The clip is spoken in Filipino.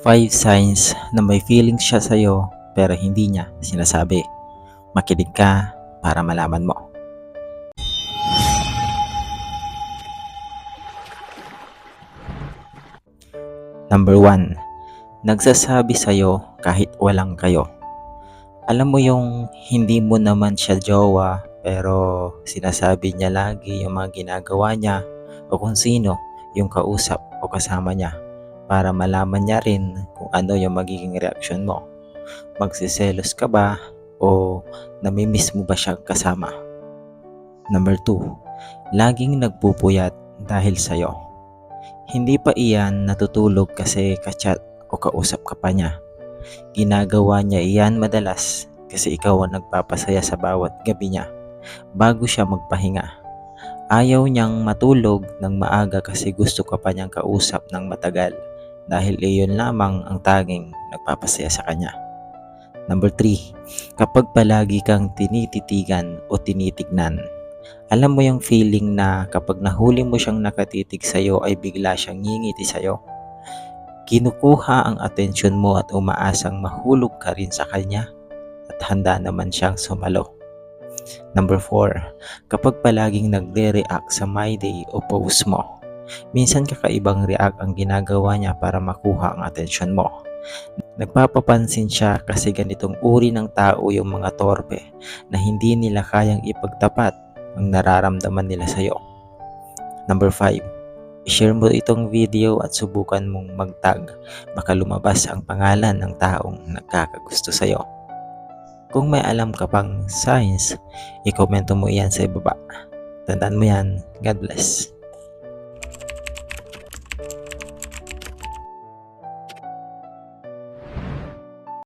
5 signs na may feelings siya sa'yo pero hindi niya sinasabi. Makinig ka para malaman mo. Number 1. Nagsasabi sa'yo kahit walang kayo. Alam mo yung hindi mo naman siya jowa pero sinasabi niya lagi yung mga ginagawa niya o kung sino yung kausap o kasama niya para malaman niya rin kung ano yung magiging reaksyon mo. Magsiselos ka ba o namimiss mo ba siyang kasama? Number 2. Laging nagpupuyat dahil sa'yo. Hindi pa iyan natutulog kasi kachat o kausap ka pa niya. Ginagawa niya iyan madalas kasi ikaw ang nagpapasaya sa bawat gabi niya bago siya magpahinga. Ayaw niyang matulog ng maaga kasi gusto ka pa niyang kausap ng matagal dahil iyon lamang ang tanging nagpapasaya sa kanya. Number 3. Kapag palagi kang tinititigan o tinitignan, alam mo yung feeling na kapag nahuli mo siyang nakatitig sa'yo ay bigla siyang ngingiti sa'yo. Kinukuha ang atensyon mo at umaasang mahulog ka rin sa kanya at handa naman siyang sumalo. Number 4. Kapag palaging nagre-react sa my day o post mo, minsan kakaibang react ang ginagawa niya para makuha ang atensyon mo. Nagpapapansin siya kasi ganitong uri ng tao yung mga torpe na hindi nila kayang ipagtapat ang nararamdaman nila sa'yo. Number 5. I-share mo itong video at subukan mong mag-tag. Baka lumabas ang pangalan ng taong nagkakagusto sa'yo. Kung may alam ka pang signs, i-komento mo iyan sa ibaba. Tandaan mo yan. God bless.